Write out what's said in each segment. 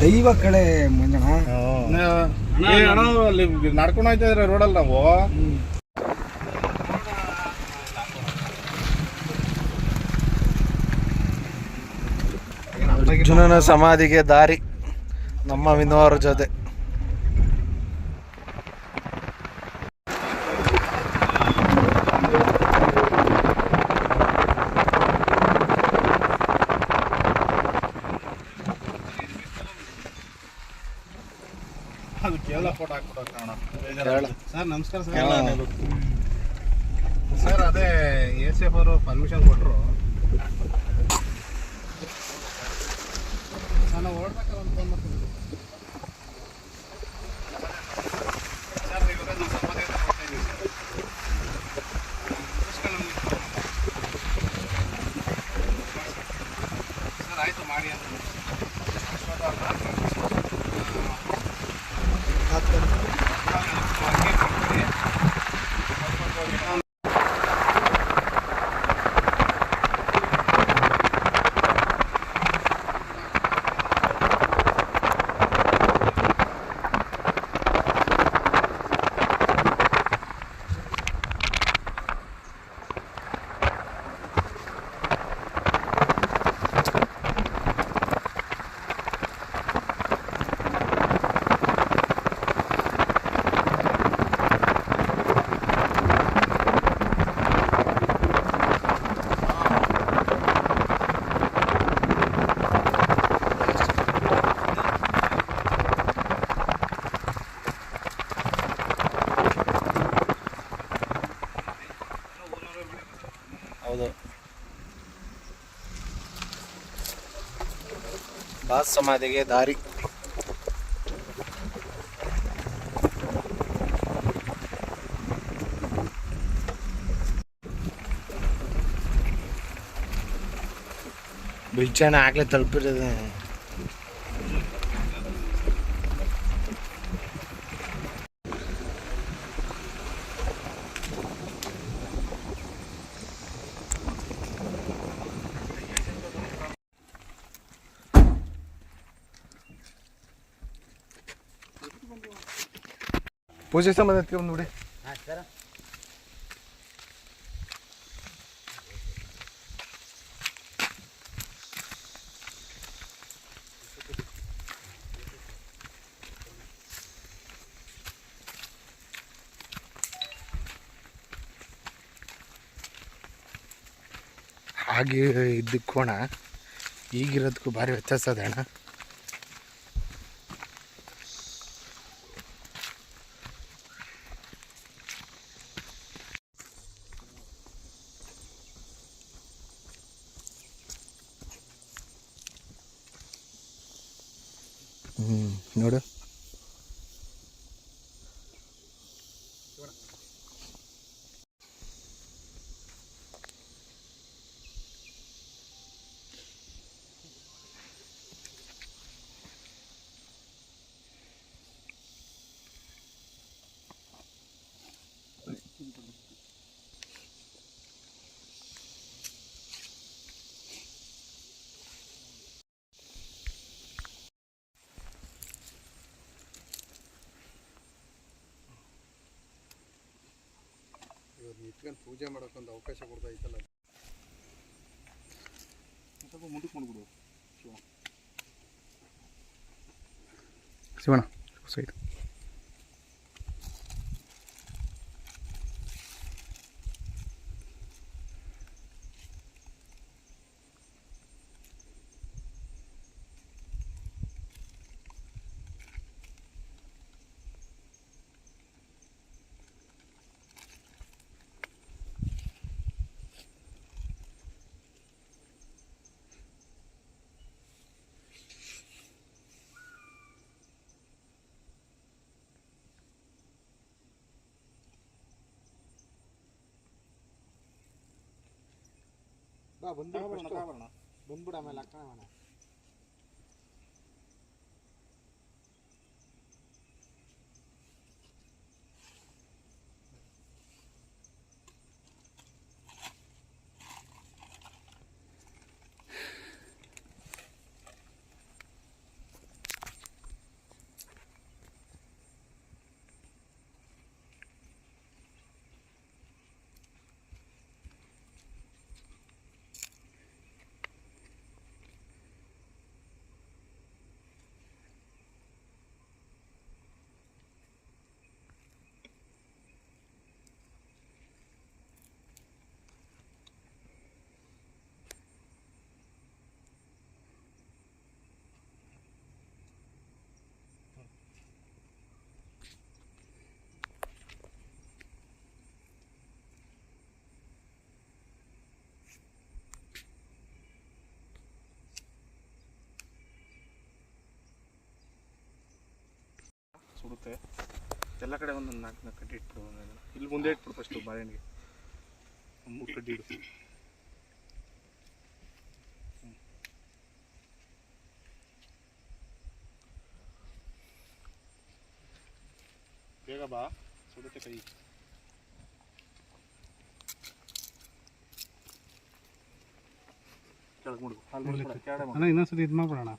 ದೈವ ಕಡೆ ಅಣ್ಣ ಅಲ್ಲಿ ನಡ್ಕೊಂಡು ಹೋಯ್ತಾ ಇದ್ರೆ ರೋಡಲ್ಲಿ ನಾವು? ಅರ್ಜುನನ ಸಮಾಧಿಗೆ ದಾರಿ. ನಮ್ಮ ವಿನೋರ ಜೊತೆ. ಅದು ಹಾಕ್ಬಿಡೋಣ ಅಣ್ಣ ಸರ್ ನಮಸ್ಕಾರ. ಸರ್. ಸರ್ ಅದೇ ಎ ಸಿ ಎಫ್ ಅವರು ಪರ್ಮಿಷನ್ ಕೊಟ್ಟರು ನಾನು ಓಡ್ಬೇಕಾದ್ರೆ ಒಂದು ಫೋನ್ ಮಾಡ್ತೀನಿ. ಬಾಸ್ ಸಮಾಧಿಗೆ ದಾರಿ. ಬಿಚ್ಚಣ ಆಗ್ಲೇ ತಲುಪಿರೋದು? ಪೂಜೆ ಸಂಬಂಧ ನೋಡಿ. ಹಾಗೆ ಇದ್ದಕ್ಕೋಣ ಈಗಿರೋದಕ್ಕೂ ಭಾರಿ ವ್ಯತ್ಯಾಸ ಅಣ್ಣ. ಹ್ಞೂ ನೋಡು. ನಿಂತ್ಕೊಂಡು ಪೂಜೆ ಮಾಡೋಕ್ಕೊಂದು ಅವಕಾಶ ಕೊಡ್ತಾ ಇತ್ತಲ್ಲ. ಸ್ವಲ್ಪ ಮುಂದಕ್ಕೆ ಮಾಡ್ಬಿಡು ಶಿವಣ್ಣ ಸೈಡ್ ಬಾ ಬಂದ್ಬಿಡ ಬಂದ್ಬಿಡು ಆಮೇಲೆ ಹಾಕೋಣ ಅಷ್ಟೇ ಎಲ್ಲ ಕಡೆ ಒಂದೊಂದು ನಾಲ್ಕು ನಾಲ್ಕು ಕಡ್ಡಿ ಇಟ್ಬಿಡು. ಇಲ್ಲಿ ಮುಂದೆ ಇಟ್ಬಿಡು ಫಸ್ಟು ಬಾಳೆಹಣ್ಣಿಗೆ. ಮೂರು ಕಡ್ಡಿ ಇಡು. ಬೇಗ ಬಾ. ಸುಡುತ್ತೆ ಕೈ. ಕೆಳಗೆ ಮುಡುಗು. ಕೆಳಗಡೆ ಇನ್ನೊಂದ್ಸತಿ ಇದು ಮಾಡ್ಬಿಡೋಣ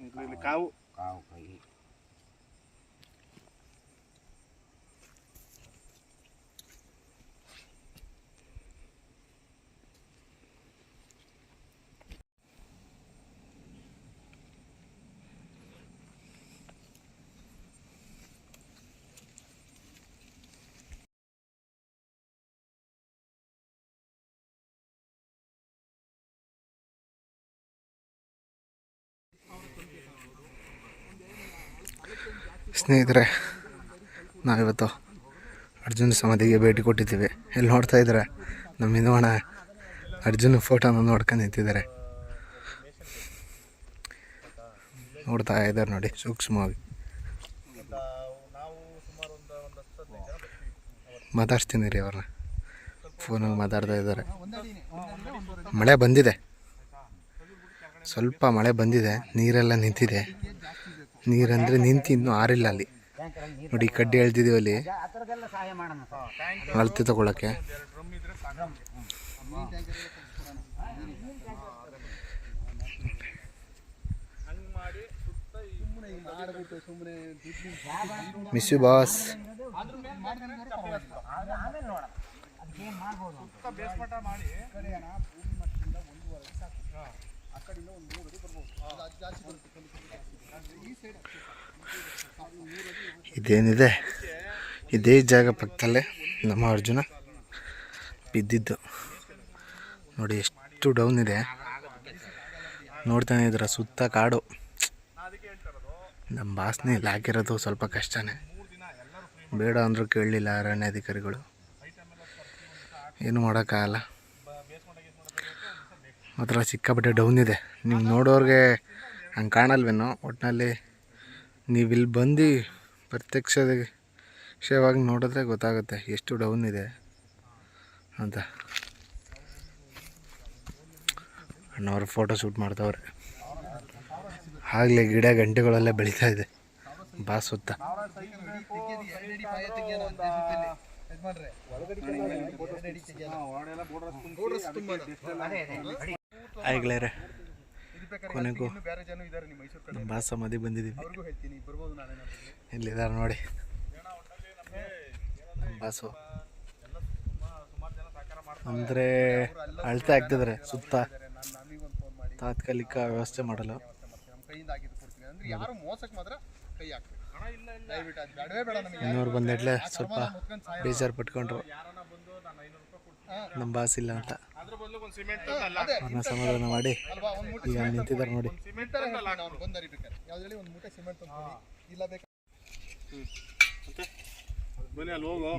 ಇಲ್ಲಿ ಕಾವು. ಕಾವು ಸ್ನೇಹಿತರೆ, ನಾವಿವತ್ತು ಅರ್ಜುನ್ ಸಮಾಧಿಗೆ ಭೇಟಿ ಕೊಟ್ಟಿದ್ದೀವಿ. ಇಲ್ಲಿ ನೋಡ್ತಾ ಇದ್ದಾರೆ? ನಮ್ಮ ಹಿಂದೋಣ ಅರ್ಜುನ್ ಫೋಟೋನ ನೋಡ್ಕೊಂಡು ನಿಂತಿದ್ದಾರೆ. ನೋಡ್ತಾ ಇದ್ದಾರೆ ನೋಡಿ, ಸೂಕ್ಷ್ಮವಾಗಿ. ಮಾತಾಡ್ಸ್ತೀನಿ ರೀ ಅವ್ರನ್ನ. ಫೋನಲ್ಲಿ ಮಾತಾಡ್ತಾ ಇದ್ದಾರೆ. ಮಳೆ ಬಂದಿದೆ. ಸ್ವಲ್ಪ ಮಳೆ ಬಂದಿದೆ, ನೀರೆಲ್ಲ ನಿಂತಿದೆ. ನೀರಂದರೆ ನಿಂತು ಇನ್ನೂ ಆರಿಲ್ಲ ಅಲ್ಲಿ. ನೋಡಿ ಕಡ್ಡಿ ಎಳ್ತಿದ್ದೀವಿ ಅಲ್ಲಿ. ಅಳತೆ ತಗೊಳಕ್ಕೆ. ಮಿಸ್ ಯು ಬಾಸ್ ಇದೇನಿದೆ? ಇದೇ ಜಾಗ ಪಕ್ಕದಲ್ಲೇ ನಮ್ಮ ಅರ್ಜುನ ಬಿದ್ದಿದ್ದು. ನೋಡಿ, ಎಷ್ಟು ಡೌನ್ ಇದೆ. ನೋಡ್ತಾನೆ ಇದ್ರ ಸುತ್ತ ಕಾಡು. ನಮ್ಮ ಬಾಸ್ನೆ ಇಲ್ಲಿ ಹಾಕಿರೋದು ಸ್ವಲ್ಪ ಕಷ್ಟನೇ. ಬೇಡ ಅಂದರೂ ಕೇಳಲಿಲ್ಲ ಅರಣ್ಯಾಧಿಕಾರಿಗಳು. ಏನು ಮಾಡೋಕ್ಕಾಗಲ್ಲ. ಮಾತ್ರ ಸಿಕ್ಕಾಪಟ್ಟೆ ಡೌನ್ ಇದೆ. ನೀವು ನೋಡೋರಿಗೆ ಹಂಗೆ ಕಾಣಲ್ವೇನೋ? ಒಟ್ಟಿನಲ್ಲಿ ನೀವು ಇಲ್ಲಿ ಬಂದು ಪ್ರತ್ಯಕ್ಷ ವಿಷಯವಾಗಿ ನೋಡಿದ್ರೆ ಗೊತ್ತಾಗುತ್ತೆ ಎಷ್ಟು ಡೌನ್ ಇದೆ ಅಂತ. ಅಣ್ಣವ್ರು ಫೋಟೋ ಶೂಟ್ ಮಾಡ್ತವ್ರೆ. ಆಗಲೇ ಗಿಡ ಗಂಟೆಗಳೆಲ್ಲ ಬೆಳೀತಾ ಇದೆ. ಬಾ ಸುತ್ತ. ಆಗ್ಲೇರೆ ಕೊನೆಗೂ ನಿಮ್ಮ ಬಾಸ ಮದಿ ಬಂದಿದ್ದೀವಿ ಇಲ್ಲಿದ್ದಾರೆ ನೋಡಿ. ಬಾಸು ಅಂದರೆ ಅಳತೆ ಆಗ್ತಿದ್ರೆ, ಸುತ್ತ. ತಾತ್ಕಾಲಿಕ ವ್ಯವಸ್ಥೆ ಮಾಡಲು. ಇನ್ನೂರು ಬಂದಿಡ್ಲೆ ಸ್ವಲ್ಪ ಬೇಜಾರು ಪಟ್ಕೊಂಡ್ರು. ನಮ್ಮ ಬಾಸ್ ಇಲ್ಲ ಅಂತ. ಅದ್ರ ಬದಲು ಒಂದು ಸಿಮೆಂಟ್ ಅವ್ರನ್ನ ಸಮಾಧಾನ ಮಾಡಿ. ಈಗ ನಿಂತಿದ್ದಾರೆ ನೋಡಿ. ಬನ್ನಿ ಅಲ್ಲಿ ಹೋಗು.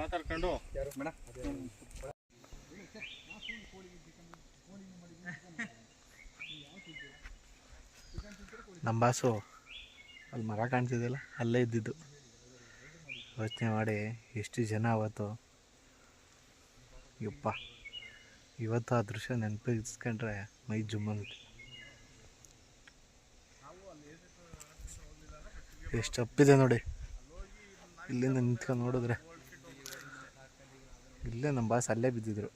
ಮಾತಾಡ್ಕೊಂಡು. ನಮ್ಮ ಬಾಸು ಅಲ್ಲಿ ಮರ ಕಾಣ್ತಿದೆಯಲ್ಲ ಅಲ್ಲೇ ಇದ್ದಿದ್ದು. ಯೋಚನೆ ಮಾಡಿ ಎಷ್ಟು ಜನ ಅವತ್ತು ಯಪ್ಪ. ಇವತ್ತು ಆ ದೃಶ್ಯ ನೆನಪಿಸ್ಕೊಂಡ್ರೆ ಮೈ ಜುಮ್ಮಂತ ಎಷ್ಟು ಅಪ್ಪಿದೆ ನೋಡಿ. ಇಲ್ಲಿಂದ ನಿಂತ್ಕೊಂಡು ನೋಡಿದ್ರೆ. ಇಲ್ಲೇ ನಮ್ಮ ಬಾಸ್ ಅಲ್ಲೇ ಬಿದ್ದಿದ್ರು.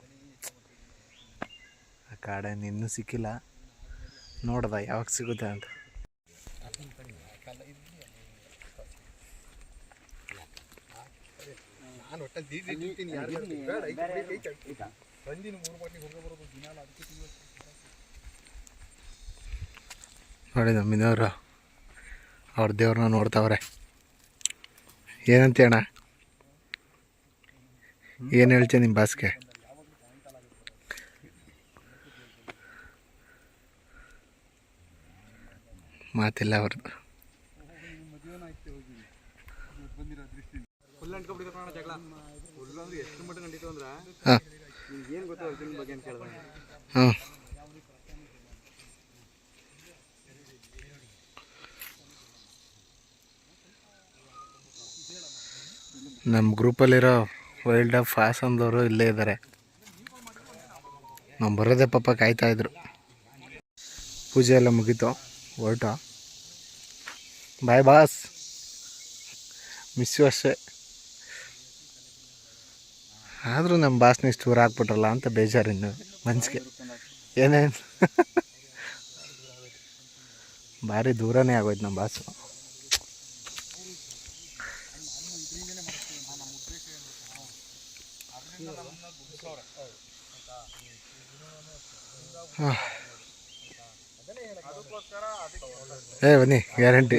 ಆ ಕಾಡೇನು ಇನ್ನೂ ಸಿಕ್ಕಿಲ್ಲ. ನೋಡ್ದ ಯಾವಾಗ ಸಿಗುತ್ತೆ ಅಂತ. ನಾನು ಒಟ್ಟಲ್ಲಿ ದೀದಿ ಇಟ್ಟಿರ್ತೀನಿ ಯಾರು ಬೇಡ ಈ ಕಡೆ ಕೈ ಕಟ್ಟಿ ಬಂದಿನ ಮೂರು ಬಾಟ್ಲಿ ಹೋಗಿ ಬರೋದು ದಿನ ಅದಕ್ಕೆ ತಿಂಗಳು ನೋಡಿ ನಮ್ಮ ಮನೆಯವರು ಅವ್ರ ದೇವ್ರನ್ನ ನೋಡ್ತಾವ್ರೆ. ಏನಂತ ಅಣ್ಣ ಏನು ಹೇಳ್ತೀಯ ನಿಮ್ಮ ಬಾಸ್ಗೆ ಮಾತಿಲ್ಲ ಅವ್ರದ್ದು ಫುಲ್ ಅಂಟ್ಕೊಬಿಟ್ಟಿದ್ರು ಕಣ ಜಗಳ ಫುಲ್ ಅಂದ್ರೆ ಎಷ್ಟು ಮಟ್ಟ ಕಂಡಿತ್ತು ಅಂದ್ರೆ ಹಾಂ. ನಮ್ಮ ಗ್ರೂಪಲ್ಲಿರೋ ವೈಲ್ಡ್ ಆಫ್ ಫಾಸ್ ಅಂದವರು ಇಲ್ಲೇ ಇದ್ದಾರೆ ನಾವು ಬರೋದೇ ಪಾಪ ಕಾಯ್ತಾ ಇದ್ರು. ಪೂಜೆ ಎಲ್ಲ ಮುಗೀತು. ಹೊರಟ. ಬಾಯ್ ಬಾಸ್ ಮಿಸ್ ಯು ಅಷ್ಟೇ. ಆದರೂ ನಮ್ಮ ಬಾಸ್ನ ಇಷ್ಟು ದೂರ ಹಾಕ್ಬಿಟ್ರಲ್ಲ ಅಂತ ಬೇಜಾರು ಇನ್ನು ಮನ್ಸಿಗೆ. ಏನೇನು? ಭಾರಿ ದೂರನೇ ಆಗೋಯ್ತು ನಮ್ಮ ಬಾಸು ಏ ಬನ್ನಿ ಗ್ಯಾರಂಟಿ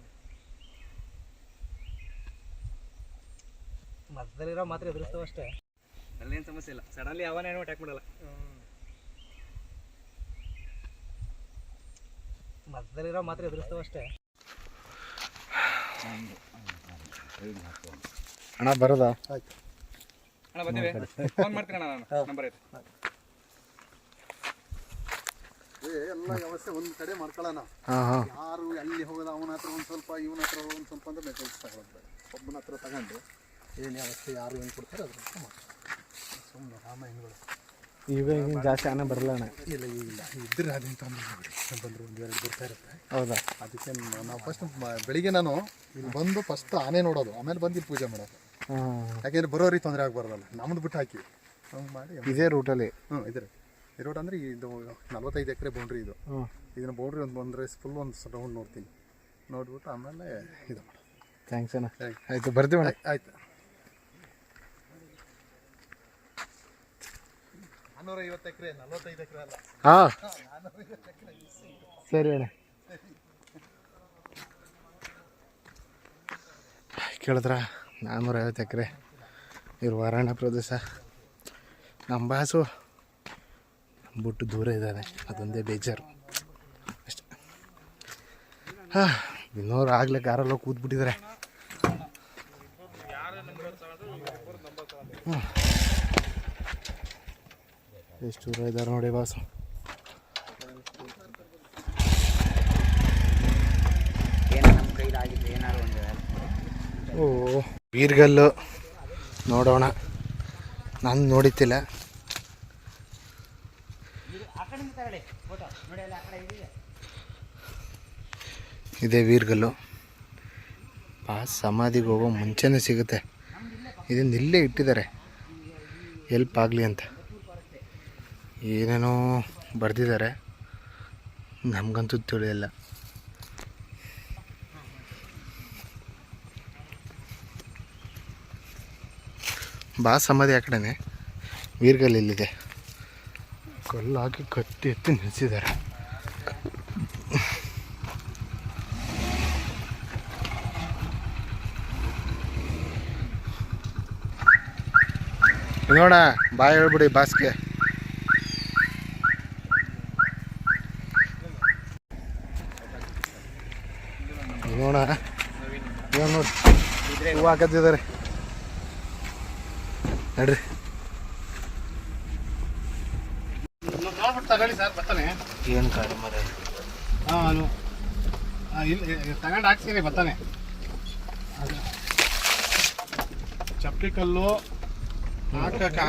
ಮಧ್ಯದಲ್ಲಿರೋ ಮಾತ್ರ ಎದುರಿಸ್ತಾವ ಅಷ್ಟೇ. ಅಲ್ಲೇನು ಸಮಸ್ಯೆ ಇಲ್ಲ. ಸಡನ್ಲಿ ಅವನೇನೋ ಅಟ್ಯಾಕ್ ಮಾಡಲ್ಲ? ಮಧ್ಯದಲ್ಲಿರೋ ಮಾತ್ರ ಎದುರಿಸ್ತಾವ ಅಷ್ಟೇ. ಅಣ್ಣ ಬರೋದಾ? ಅಣ್ಣ ಬರ್ತೀವಿ ಫೋನ್ ಮಾಡ್ತೀನಿ ಅಣ್ಣ ನಾನು. ನಂಬರ್ ಐತೆ. ಏ ಎಲ್ಲ ವ್ಯವಸ್ಥೆ ಒಂದು ಕಡೆ ಮಾಡ್ಕೊಳ್ಳೋಣ ಯಾರು ಅಲ್ಲಿ ಹೋಗೋದು ಅವನ ಹತ್ರ ಒಂದು ಸ್ವಲ್ಪ ಇವನ ಹತ್ರ ಒಂದು ಸ್ವಲ್ಪ ಅಂತ ಮೆಸೇಜ್ ತಗೊಳ್ತಾರೆ ಒಬ್ಬನ ಹತ್ರ ತಗೊಂಡು ಏನು ವ್ಯವಸ್ಥೆ ಯಾರು ಏನು ಕೊಡ್ತಾರೆ ಅದ್ರ ಸುಮ್ಮನೆ ರಾಮಾಯಣಗಳು ಇವಾಗ ಜಾಸ್ತಿ ಆನೆ ಬರಲ್ಲ ಅಣ್ಣ. ಇಲ್ಲ ಇಲ್ಲ ಇದ್ರೆ ಅದಂತ ಬಂದರು ಒಂದು ಎರಡು ಬರ್ತಾ ಇರುತ್ತೆ. ಹೌದಾ? ಅದಕ್ಕೆ ನಾವು ಫಸ್ಟ್ ಬೆಳಿಗ್ಗೆ ನಾನು ಇಲ್ಲಿ ಬಂದು ಫಸ್ಟ್ ಆನೆ ನೋಡೋದು. ಆಮೇಲೆ ಬಂದು ಇಲ್ಲಿ ಪೂಜೆ ಮಾಡೋದು. ಯಾಕೆಂದ್ರೆ ಬರೋರಿಗೆ ತೊಂದರೆ ಆಗಬಾರ್ದಲ್ಲ. ನಮ್ದು ಬಿಟ್ಟು ಹಾಕಿ. ಹಂಗೆ ಮಾಡಿ ಇದೇ ರೂಟಲ್ಲಿ ಹ್ಞೂ ಇದ್ರೆ ಈ ರೋಡ್ ಅಂದರೆ ಇದು ನಲ್ವತ್ತೈದು ಎಕರೆ ಬೌಂಡ್ರಿ ಇದು. ಹ್ಞೂ ಇದನ್ನ ಬೌಂಡ್ರಿ ಒಂದು ಬಂದರೆ ಫುಲ್ ಒಂದು ರೌಂಡ್ ನೋಡ್ತೀನಿ. ನೋಡ್ಬಿಟ್ಟು ಆಮೇಲೆ ಇದು ಮಾಡೋದು. ಥ್ಯಾಂಕ್ಸ್ ಅಣ್ಣ. ಆಯಿತು ಬರ್ತೀವಿ ಆಯ್ತು. ನಾನ್ನೂರೈವತ್ತು ಎಕರೆ ನಲ್ವತ್ತೈದು ಎಕರೆ ಅಲ್ಲ. ಹಾಂ. ಸರಿ ಅಣ್ಣ. ಕೇಳಿದ್ರ? ನಾನ್ನೂರೈವತ್ತು ಎಕರೆ ಇರುವ ವರಾಣ ಪ್ರದೇಶ. ನಮ್ಮ ಬಾಸು ಬಿಟ್ಟು ದೂರ ಇದ್ದಾನೆ ಅದೊಂದೇ ಬೇಜಾರು. ಅಷ್ಟೆ. ಹಾಂ ಇನ್ನೂರು ಆಗಲೇ ಕಾರಲ್ಲೋ ಕೂತ್ಬಿಟ್ಟಿದ್ದಾರೆ. ಹ್ಮ್. ಎಷ್ಟು ದೂರ ಇದ್ದಾರೆ ನೋಡಿ ಬಾಸ್ ಓ ಬೀರ್ಗಲ್ಲು ನೋಡೋಣ. ನಾನು ನೋಡಿತಿಲ್ಲ. ಇದೇ ವೀರ್ಗಲ್ಲು ಆ ಸಮಾಧಿಗೆ ಹೋಗೋ ಮುಂಚೆನೇ ಸಿಗುತ್ತೆ. ಇದನ್ನ ಇಲ್ಲೇ ಇಟ್ಟಿದ್ದಾರೆ. ಎಲ್ಪ್ ಆಗಲಿ ಅಂತ. ಏನೇನೋ ಬರೆದಿದ್ದಾರೆ. ನಮಗಂತೂ ತಿಳಿಯಲ್ಲ. ಬಾ ಸಮಾಧಿ ಆ ಕಡೆನೆ. ವೀರ್ಗಲ್ ಇಲ್ಲಿದೆ. ಕಲ್ಲು ಹಾಕಿ ಕತ್ತಿ ಎತ್ತಿ ನಿಲ್ಲಿಸಿದ್ದಾರೆ ನೋಡ ಬಾಯ್ ಹೇಳ್ಬಿಡಿ, ಬಾಸ್ಗೆ. ನೋಡ ಇವಾಗ ನೋಡಿ ಹೂವು ಹಾಕತ್ತಿದ್ದಾರೆ ನಡ್ರಿ. ತಗೊಳ್ಳಿ ಸರ್ ಬರ್ತಾನೆ. ಏನು ಕಾಡು ಮರ ಹಾಂ ಇಲ್ಲಿ ತಗೊಂಡು ಹಾಕ್ತೀನಿ ಬರ್ತಾನೆ. ಚಪ್ಪಲಿ ಕಲ್ಲು ಹಾಕಕ್ಕೆ